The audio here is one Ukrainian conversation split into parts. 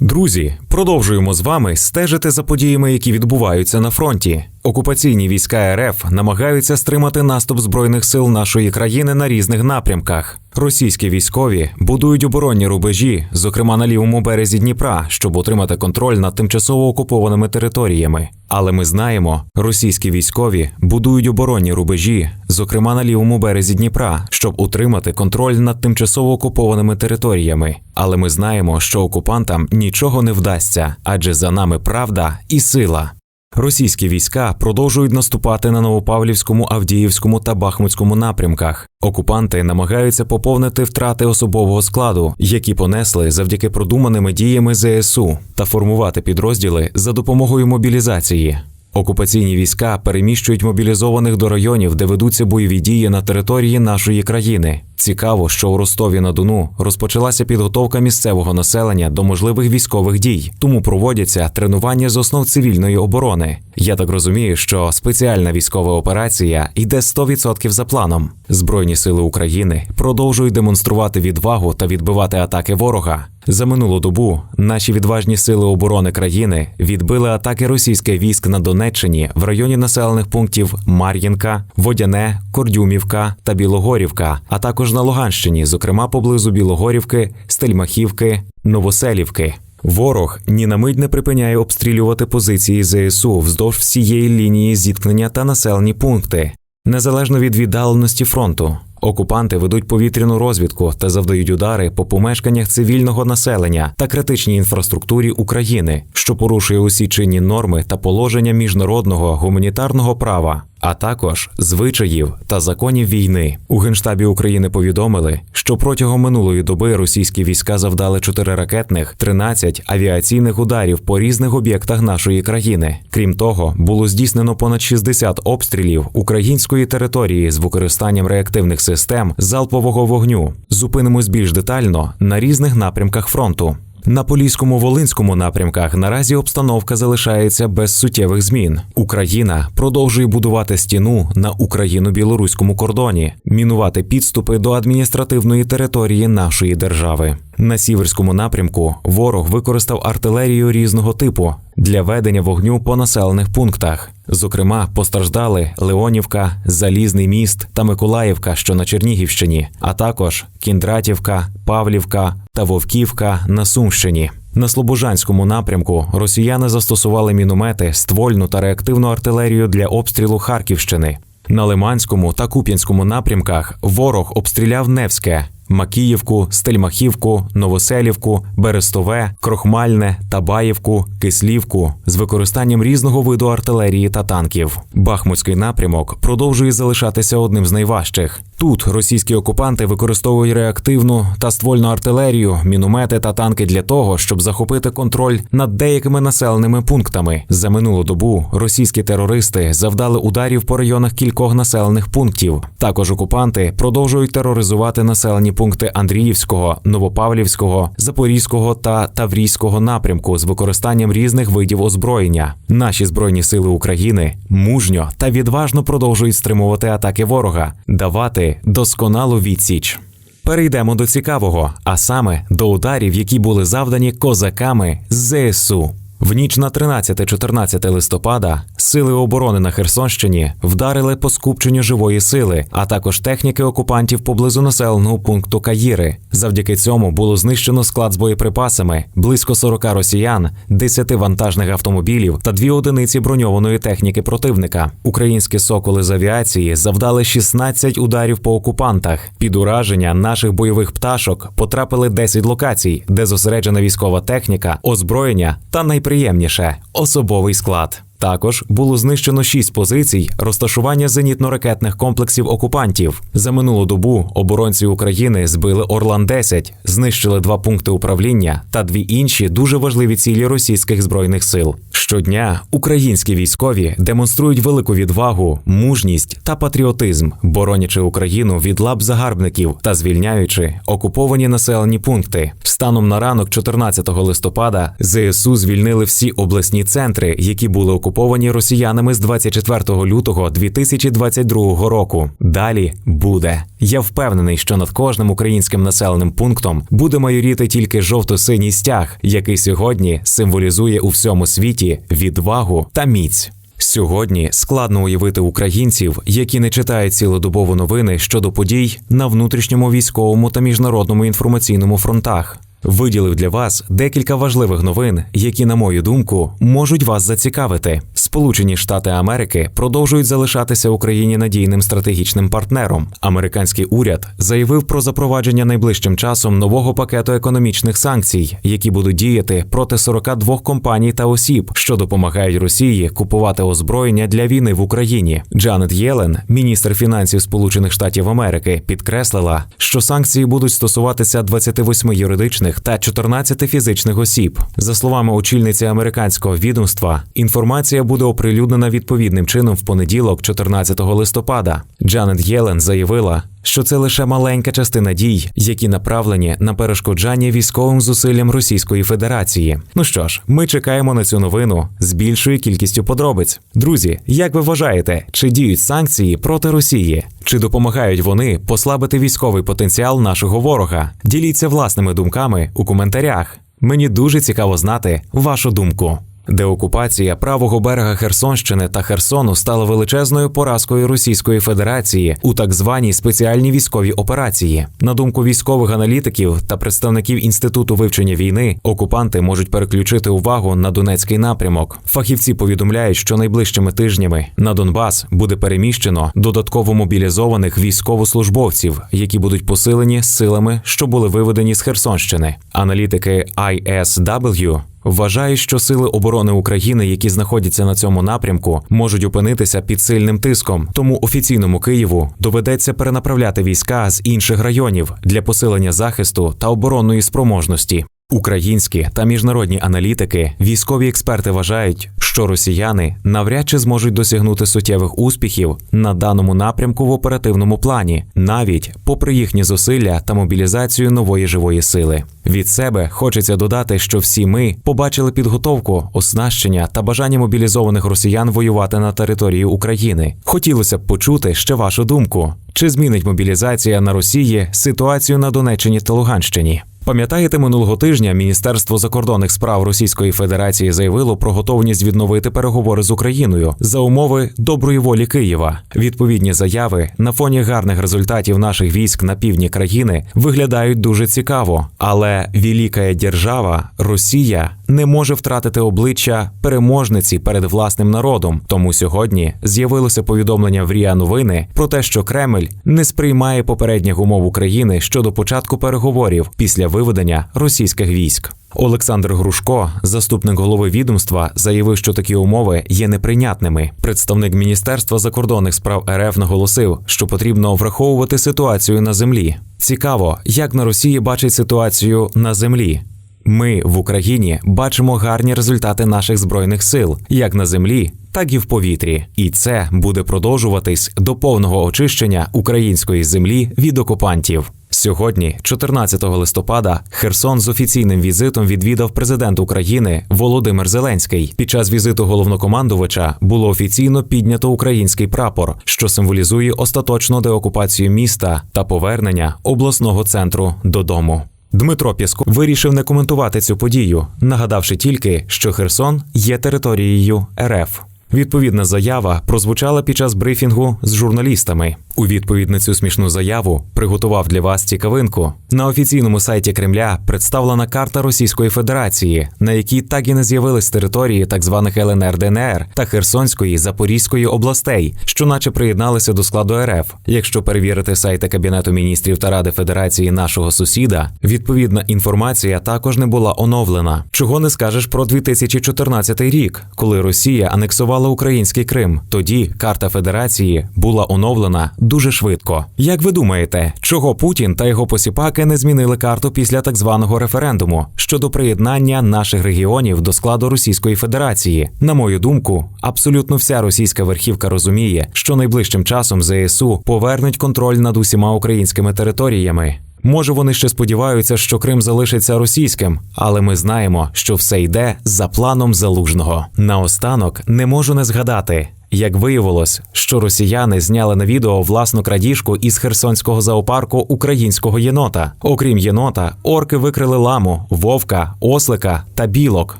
Друзі, продовжуємо з вами стежити за подіями, які відбуваються на фронті. Окупаційні війська РФ намагаються стримати наступ збройних сил нашої країни на різних напрямках. Російські військові будують оборонні рубежі, зокрема на лівому березі Дніпра, щоб отримати контроль над тимчасово окупованими територіями. Але ми знаємо, російські військові будують оборонні рубежі, зокрема на лівому березі Дніпра, щоб утримати контроль над тимчасово окупованими територіями. Але ми знаємо, що окупантам нічого не вдасться, адже за нами правда і сила. Російські війська продовжують наступати на Новопавлівському, Авдіївському та Бахмутському напрямках. Окупанти намагаються поповнити втрати особового складу, які понесли завдяки продуманими діями ЗСУ, та формувати підрозділи за допомогою мобілізації. Окупаційні війська переміщують мобілізованих до районів, де ведуться бойові дії на території нашої країни. Цікаво, що у Ростові на Дону розпочалася підготовка місцевого населення до можливих військових дій, тому проводяться тренування з основ цивільної оборони. Я так розумію, що спеціальна військова операція йде 100% за планом. Збройні сили України продовжують демонструвати відвагу та відбивати атаки ворога. За минулу добу наші відважні сили оборони країни відбили атаки російських військ на Донеччині в районі населених пунктів Мар'їнка, Водяне, Кордюмівка та Білогорівка, а також на Луганщині, зокрема поблизу Білогорівки, Стельмахівки, Новоселівки. Ворог ні на мить не припиняє обстрілювати позиції ЗСУ вздовж всієї лінії зіткнення та населені пункти, незалежно від віддаленості фронту. Окупанти ведуть повітряну розвідку та завдають удари по помешканнях цивільного населення та критичній інфраструктурі України, що порушує усі чинні норми та положення міжнародного гуманітарного права, а також звичаїв та законів війни. У генштабі України повідомили, що протягом минулої доби російські війська завдали 4 ракетних, 13 авіаційних ударів по різних об'єктах нашої країни. Крім того, було здійснено понад 60 обстрілів української території з використанням реактивних систем залпового вогню. Зупинимось більш детально на різних напрямках фронту. На Поліському Волинському напрямках наразі обстановка залишається без суттєвих змін. Україна продовжує будувати стіну на україно-білоруському кордоні, мінувати підступи до адміністративної території нашої держави. На сіверському напрямку ворог використав артилерію різного типу для ведення вогню по населених пунктах. Зокрема, постраждали Леонівка, Залізний міст та Миколаївка, що на Чернігівщині, а також Кіндратівка, Павлівка та Вовківка на Сумщині. На Слобожанському напрямку росіяни застосували міномети, ствольну та реактивну артилерію для обстрілу Харківщини. На Лиманському та Куп'янському напрямках ворог обстріляв Невське, Макіївку, Стельмахівку, Новоселівку, Берестове, Крохмальне, Табаївку, Кислівку з використанням різного виду артилерії та танків. Бахмутський напрямок продовжує залишатися одним з найважчих. Тут російські окупанти використовують реактивну та ствольну артилерію, міномети та танки для того, щоб захопити контроль над деякими населеними пунктами. За минулу добу російські терористи завдали ударів по районах кількох населених пунктів. Також окупанти продовжують тероризувати населені пункти Андріївського, Новопавлівського, Запорізького та Таврійського напрямку з використанням різних видів озброєння. Наші збройні сили України мужньо та відважно продовжують стримувати атаки ворога, давати досконалу відсіч. Перейдемо до цікавого, а саме до ударів, які були завдані козаками з ЗСУ. В ніч на 13-14 листопада сили оборони на Херсонщині вдарили по скупченню живої сили, а також техніки окупантів поблизу населеного пункту Каїри. Завдяки цьому було знищено склад з боєприпасами, близько 40 росіян, 10 вантажних автомобілів та дві одиниці броньованої техніки противника. Українські соколи з авіації завдали 16 ударів по окупантах. Під ураження наших бойових пташок потрапили 10 локацій, де зосереджена військова техніка, озброєння та найприємніше особовий склад. Також було знищено шість позицій розташування зенітно-ракетних комплексів окупантів. За минулу добу оборонці України збили Орлан 10 знищили два пункти управління та дві інші дуже важливі цілі російських збройних сил. Щодня українські військові демонструють велику відвагу, мужність та патріотизм, боронячи Україну від лап загарбників та звільняючи окуповані населені пункти. Станом на ранок, 14 листопада, ЗСУ звільнили всі обласні центри, які були окуповані росіянами з 24 лютого 2022 року. Далі буде. Я впевнений, що над кожним українським населеним пунктом буде майоріти тільки жовто-синій стяг, який сьогодні символізує у всьому світі відвагу та міць. Сьогодні складно уявити українців, які не читають цілодобово новини щодо подій на внутрішньому військовому та міжнародному інформаційному фронтах. Виділив для вас декілька важливих новин, які, на мою думку, можуть вас зацікавити. Сполучені Штати Америки продовжують залишатися Україні надійним стратегічним партнером. Американський уряд заявив про запровадження найближчим часом нового пакету економічних санкцій, які будуть діяти проти 42 компаній та осіб, що допомагають Росії купувати озброєння для війни в Україні. Джанет Єлен, міністр фінансів Сполучених Штатів Америки, підкреслила, що санкції будуть стосуватися 28 юридичних та 14 фізичних осіб. За словами очільниці американського відомства, інформація буде оприлюднена відповідним чином в понеділок, 14 листопада. Джанет Єлен заявила, що це лише маленька частина дій, які направлені на перешкоджання військовим зусиллям Російської Федерації. Ну що ж, ми чекаємо на цю новину з більшою кількістю подробиць. Друзі, як ви вважаєте, чи діють санкції проти Росії? Чи допомагають вони послабити військовий потенціал нашого ворога? Діліться власними думками у коментарях. Мені дуже цікаво знати вашу думку. Деокупація правого берега Херсонщини та Херсону стала величезною поразкою Російської Федерації у так званій спеціальній військовій операції. На думку військових аналітиків та представників інституту вивчення війни, окупанти можуть переключити увагу на Донецький напрямок. Фахівці повідомляють, що найближчими тижнями на Донбас буде переміщено додатково мобілізованих військовослужбовців, які будуть посилені силами, що були виведені з Херсонщини. Аналітики ISW Вважаю, що сили оборони України, які знаходяться на цьому напрямку, можуть опинитися під сильним тиском. Тому офіційному Києву доведеться перенаправляти війська з інших районів для посилення захисту та оборонної спроможності. Українські та міжнародні аналітики, військові експерти вважають, що росіяни навряд чи зможуть досягнути суттєвих успіхів на даному напрямку в оперативному плані, навіть попри їхні зусилля та мобілізацію нової живої сили. Від себе хочеться додати, що всі ми побачили підготовку, оснащення та бажання мобілізованих росіян воювати на території України. Хотілося б почути ще вашу думку: чи змінить мобілізація на Росії ситуацію на Донеччині та Луганщині? Пам'ятаєте, минулого тижня Міністерство закордонних справ Російської Федерації заявило про готовність відновити переговори з Україною за умови доброї волі Києва. Відповідні заяви на фоні гарних результатів наших військ на півдні країни виглядають дуже цікаво, але велика держава Росія не може втратити обличчя переможниці перед власним народом. Тому сьогодні з'явилося повідомлення в Ріа Новини про те, що Кремль не сприймає попередніх умов України щодо початку переговорів після виведення російських військ. Олександр Грушко, заступник голови відомства, заявив, що такі умови є неприйнятними. Представник Міністерства закордонних справ РФ наголосив, що потрібно враховувати ситуацію на землі. Цікаво, як на Росії бачить ситуацію на землі. Ми в Україні бачимо гарні результати наших збройних сил, як на землі, так і в повітрі, і це буде продовжуватись до повного очищення української землі від окупантів. Сьогодні, 14 листопада, Херсон з офіційним візитом відвідав президент України Володимир Зеленський. Під час візиту головнокомандувача було офіційно піднято український прапор, що символізує остаточну деокупацію міста та повернення обласного центру додому. Дмитро Пєско вирішив не коментувати цю подію, нагадавши тільки, що Херсон є територією РФ. Відповідна заява прозвучала під час брифінгу з журналістами. У відповідь на цю смішну заяву приготував для вас цікавинку. На офіційному сайті Кремля представлена карта Російської Федерації, на якій так і не з'явились території так званих ЛНР ДНР та Херсонської Запорізької областей, що наче приєдналися до складу РФ. Якщо перевірити сайти Кабінету міністрів та Ради Федерації нашого сусіда, відповідна інформація також не була оновлена. Чого не скажеш про 2014 рік, коли Росія анексувала окупувала український Крим. Тоді карта Федерації була оновлена дуже швидко. Як ви думаєте, чого Путін та його посіпаки не змінили карту після так званого референдуму щодо приєднання наших регіонів до складу Російської Федерації? На мою думку, абсолютно вся російська верхівка розуміє, що найближчим часом ЗСУ повернуть контроль над усіма українськими територіями. Може, вони ще сподіваються, що Крим залишиться російським, але ми знаємо, що все йде за планом залужного. Наостанок не можу не згадати. Як виявилось, що росіяни зняли на відео власну крадіжку із херсонського зоопарку українського єнота. Окрім єнота, орки викрили ламу, вовка, ослика та білок.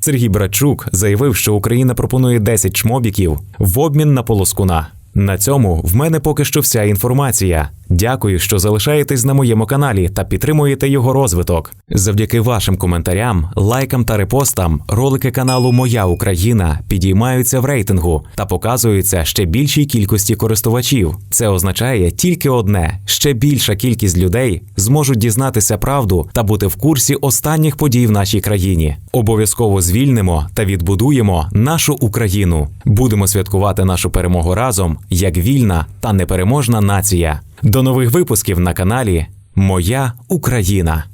Сергій Брачук заявив, що Україна пропонує 10 чмобіків в обмін на полоскуна. На цьому в мене поки що вся інформація. Дякую, що залишаєтесь на моєму каналі та підтримуєте його розвиток. Завдяки вашим коментарям, лайкам та репостам ролики каналу Моя Україна підіймаються в рейтингу та показуються ще більшій кількості користувачів. Це означає тільки одне: ще більша кількість людей зможуть дізнатися правду та бути в курсі останніх подій в нашій країні. Обов'язково звільнимо та відбудуємо нашу Україну. Будемо святкувати нашу перемогу разом як вільна та непереможна нація. До нових випусків на каналі Моя Україна.